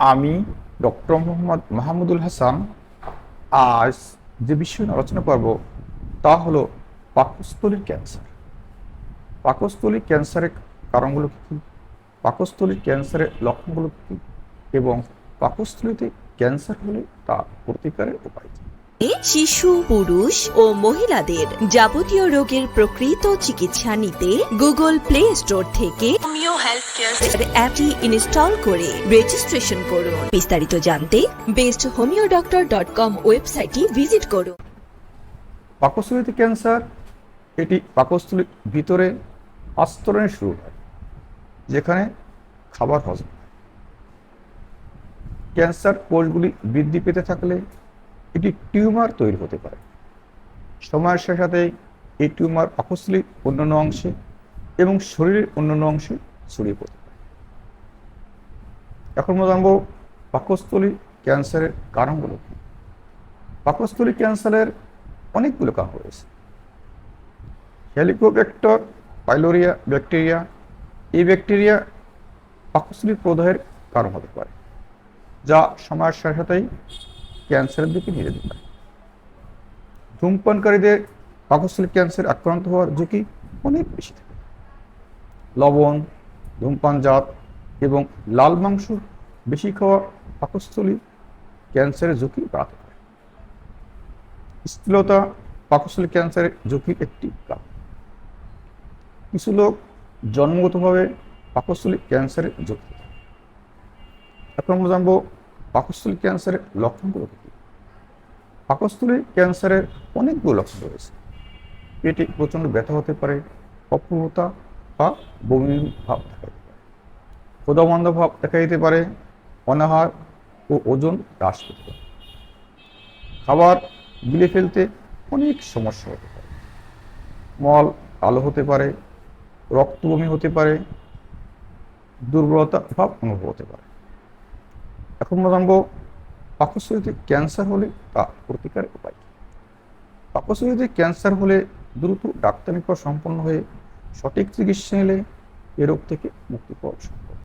আমি ডক্টর মোহাম্মদ মাহমুদুল হাসান আজ যে বিষয় নিয়ে আলোচনা করব, তা হলো পাকস্থলীর ক্যান্সার। পাকস্থলীর ক্যান্সারের কারণগুলো কী পাকস্থলীর ক্যান্সারের লক্ষণগুলো কী এবং পাকস্থলীতে ক্যান্সার হলে তা প্রতিকারের উপায় কী? শিশু পুরুষ ও মহিলাদের যাবতীয় রোগের প্রকৃত চিকিৎসা নিতে গুগল প্লে স্টোর থেকে হোমিও হেলথ কেয়ার অ্যাপটি ইনস্টল করে রেজিস্ট্রেশন করুন। বিস্তারিত জানতে best homeo doctor dot com ওয়েবসাইটটি ভিজিট করুন। পাকস্থলীতে ক্যান্সার এটি পাকস্থলীর ভিতরে আস্তরণে শুরু হয় যেখানে খাবার হজম ক্যান্সার কোষগুলি বৃদ্ধি পেতে থাকলে এটি টিউমার তৈরি হতে পারে। সময়ের সাথে সাথে এই টিউমার পাকস্থলীর অন্যান্য অংশে এবং শরীরের অন্যান্য অংশে ছড়িয়ে পড়তে পারে। এখন আমরা জানব পাকস্থলী ক্যান্সারের কারণগুলো কি। পাকস্থলী ক্যান্সারের অনেকগুলো কারণ রয়েছে। হেলিকোব্যাক্টর, পাইলোরিয়া ব্যাকটেরিয়া, এই ব্যাকটেরিয়া পাকস্থলীর প্রদাহের কারণ হতে পারে, যা সময়ের সাথে সাথেই ক্যান্সারের দিকে নিয়ে যেতে পারে। ধূমপানকারীদের পাকস্থলী ক্যান্সার আক্রান্ত হওয়ার ঝুঁকি অনেক বেশি থাকে। লবণ, ধূমপানজাত এবং লাল মাংস বেশি খাওয়া পাকস্থলী ক্যান্সারের ঝুঁকি বাড়াতে পারে। স্থূলতা পাকস্থলী ক্যান্সারের ঝুঁকির একটি কারণ। কিছু লোক জন্মগতভাবে পাকস্থলী ক্যান্সারের ঝুঁকি এখন আমরা জানব পাকস্থলী ক্যান্সারের লক্ষণগুলো কী? পাকস্থলী ক্যান্সারের অনেকগুলো লক্ষণ রয়েছে। পেটে প্রচণ্ড ব্যথা হতে পারে অপ্রভতা বা বমি ভাব দেখা দিতে পারে। ক্ষুদাবন্ধ ভাব দেখা দিতে পারে, অনাহার ও ওজন হ্রাস পেতে পারে। খাবার গিলে ফেলতে অনেক সমস্যা হতে পারে। মল কালো হতে পারে রক্ত বমি হতে পারে, দুর্বলতা ভাব অনুভব হতে পারে। এখন জানব পাকস্থলীতে ক্যান্সার হলে তা প্রতিকারের উপায়? পাকস্থলীতে ক্যান্সার হলে দ্রুত ডাক্তার নিকট সম্পন্ন হয়ে সঠিক চিকিৎসা নিলে এ রোগ থেকে মুক্তি পাওয়া